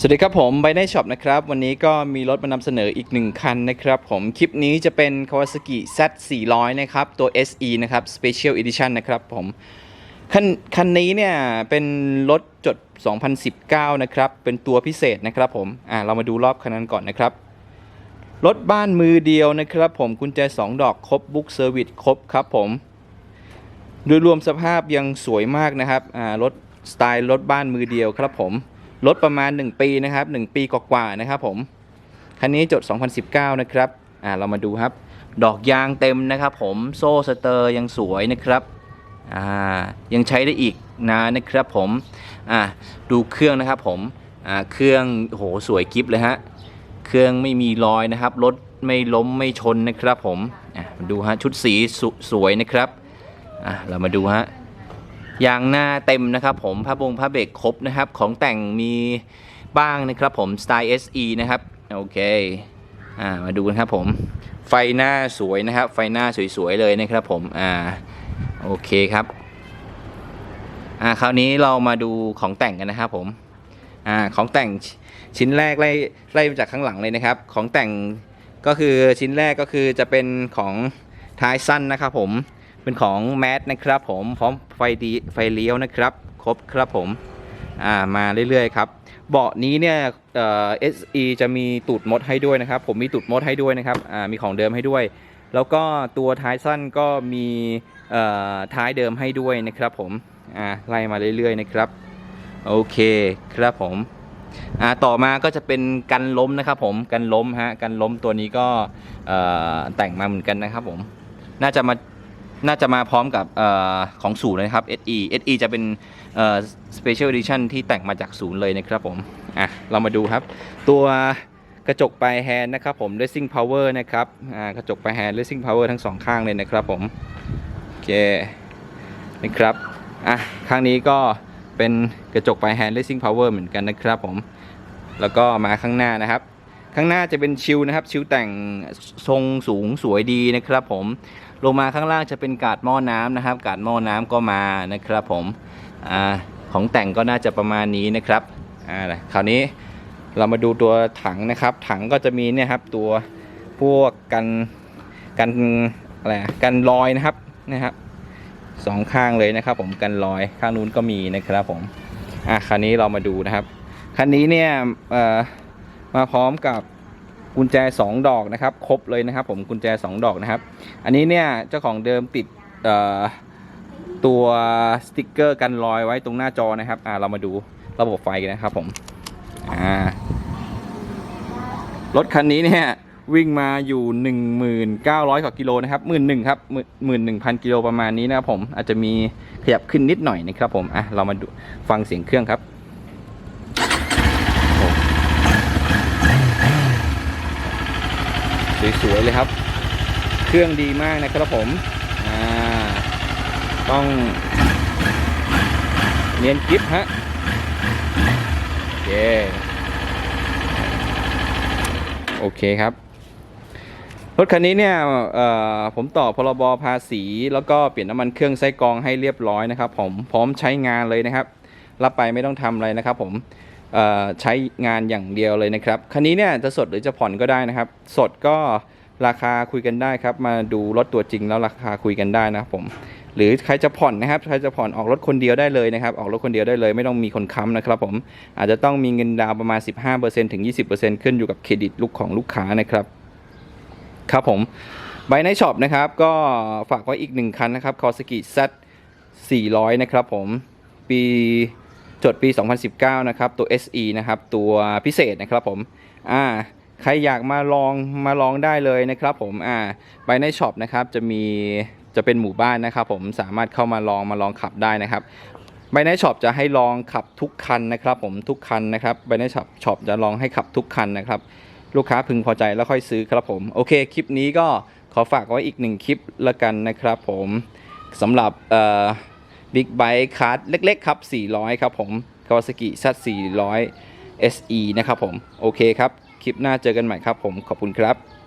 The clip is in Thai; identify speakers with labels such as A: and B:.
A: สวัสดีครับผมไบไนช็อปนะครับ วันนี้ก็มีรถมานำเสนออีกหนึ่งคันนะครับผมคลิปนี้จะเป็น Kawasaki Z 400นะครับ ตัว SE นะครับ Special Edition นะครับผมคันคันนี้เนี่ย เป็นรถจด 2019 นะครับ เป็นตัวพิเศษนะครับผมอ่าเรามาดูรอบคันนั้นก่อนนะครับ รถบ้านมือเดียวนะครับผมกุญแจ 2 ดอกครบบุ๊กเซอร์วิสครบครับผมโดยรวมสภาพยังสวยมากนะครับอ่ารถสไตล์รถบ้านมือเดียวครับผม รถประมาณ 1 ปีนะครับ 1 ปีกว่าๆนะครับผม คันนี้จด 2019 นะครับ อ่าเรามาดูครับ ดอกยางเต็มนะครับผม โซ่สเตอร์ยังสวยนะครับ อ่ายังใช้ได้อีกนานนะครับผม อ่าดูเครื่องนะครับผม อ่าเครื่องโหสวยกิฟเลยฮะ เครื่องไม่มีรอยนะครับ รถไม่ล้มไม่ชนนะครับผม อะมาดูฮะชุดสีสสวยนะครับ อะเรามาดูฮะ ยางหน้าเต็มนะครับผมผ้าบงผ้าเบรกครบนะครับ ของแต่งมีบ้างนะครับผมสไตล์ SE นะครับ โอเคอ่ามาดูกันครับผม ไฟหน้าสวยนะครับ ไฟหน้าสวยๆเลยนะครับผมอ่าโอเคครับอ่าคราวนี้เรามาดูของแต่งกันนะครับผมอ่าของแต่งชิ้นแรกไล่ไล่มาจากข้างหลังเลยนะครับ ของแต่งก็คือชิ้นแรกก็คือจะเป็นของท้ายสั้นนะครับผม เป็นของแมสนะครับผมพร้อมไฟดีไฟเลี้ยวนะครับ ครบครับผมอ่ามาเรื่อยๆครับเบาะนี้เนี่ยเอ่อ SE จะมีตูดมดให้ด้วยนะครับ ผมมีตูดมดให้ด้วยนะครับอ่ามีของเดิมให้ด้วย แล้วก็ตัวท้ายสั้นก็มีท้ายเดิมให้ด้วยนะครับ ผมอ่าไล่มาเรื่อยๆนะครับโอเคครับผมอ่าต่อมาก็จะเป็นกันล้มนะครับ ผมกันล้มฮะกันล้มตัวนี้ก็แต่งมาเหมือนกันนะครับ ผม น่าจะมา น่าจะมาพร้อมกับออของศูนย์นะครับ SE SE จะเป็น Special Edition ที่แต่งมาจากศูนย์เลยนะครับผม อะ เรามาดูครับ ตัวกระจกปลายแฮนด์นะครับผม Racing Power นะครับ อ่า กระจกปลายแฮนด์ Racing Power ทั้งสองข้างเลยนะครับผม โอเค นะครับ อะ ข้างนี้ก็เป็นกระจกปลายแฮนด์ Racing Power เหมือนกันนะครับผม แล้วก็มาข้างหน้านะครับ ข้างหน้าจะเป็นชิลนะครับ ชิลแต่งทรงสูงสวยดีนะครับ ผมลงมาข้างล่างจะเป็นกาดหม้อน้ำนะครับ กาดหม้อน้ำก็มานะครับ ผมอของแต่งก็น่าจะประมาณนี้นะครับอ่าคราวนี้เรามาดูตัวถังนะครับ ถังก็จะมีเนี่ยครับตัวพวกกันกันอะไรกันรอยนะครับนะครับสองข้างเลยนะครับ ผมกันรอยข้างนู้นก็มีนะครับ ผมอะคราวนี้เรามาดูนะครับคันนี้เนี่ยเอ่อ มาพร้อมกับกุญแจ 2 ดอกนะครับ ครบเลยนะครับ ผมกุญแจ 2 ดอกนะครับ อันนี้เนี่ยเจ้าของเดิมติดตัวสติกเกอร์กันรอยไว้ตรงหน้าจอนะครับอ่าเรามาดูระบบไฟกันนะครับผมอ่ารถคันนี้เนี่ยวิ่งมาอยู่ 1,900กว่ากิโลนะครับหมื่นหนึ่งครับหมื่นหนึ่งพันกิโลประมาณนี้นะครับผมอาจจะมีขยับขึ้นนิดหน่อยนะครับผมอะเรามาดูฟังเสียงเครื่องครับ สวยๆเลยครับ เครื่องดีมากนะครับผมต้องเนียนกิฟฮะโอเคโอเคครับ รถคันนี้เนี่ยผมต่อพรบภาษี แล้วก็เปลี่ยนน้ำมันเครื่องไส้กรองให้เรียบร้อยนะครับ ผมพร้อมใช้งานเลยนะครับ รับไปไม่ต้องทำอะไรนะครับผม ใช้งานอย่างเดียวเลยนะครับคันนี้เนี่ยจะสดหรือจะผ่อนก็ได้นะครับ สดก็ราคาคุยกันได้ครับ มาดูรถตัวจริงแล้วราคาคุยกันได้นะครับผม หรือใครจะผ่อนนะครับ ใครจะผ่อนออกรถคนเดียวได้เลยนะครับ ออกรถคนเดียวได้เลย ไม่ต้องมีคนค้ำนะครับผม อาจจะต้องมีเงินดาวประมาณ 15%ถึง 20%ขึ้นอยู่กับเครดิตลูกของลูกค้านะครับ ครับผมไบในช็อปนะครับ ก็ฝากไว้อีกหนึ่งคันนะครับ Kawasaki Z 400 นะครับผม ปี จดปี 2019 นะครับ ตัว SE นะครับ ตัวพิเศษนะครับผม อ่า ใครอยากมาลองมาลองได้เลยนะครับผม อ่า ไปในช็อปนะครับ จะมี จะเป็นหมู่บ้านนะครับผม สามารถเข้ามาลองมาลองขับได้นะครับไบในช็อปจะให้ลองขับทุกคันนะครับ ผมทุกคันนะครับไบในช็อปช็อปจะลองให้ขับทุกคันนะครับ ลูกค้าพึงพอใจแล้วค่อยซื้อครับผม โอเค คลิปนี้ก็ขอฝากไว้อีกหนึ่งคลิปละกันนะครับผมสำหรับเอ่อ บิ๊กไบค์คัสเล็ก ๆ ครับ 400 ครับผมคาวาซากิซัด400 SE นะครับผม โอเคครับ คลิปหน้าเจอกันใหม่ครับผมขอบคุณครับ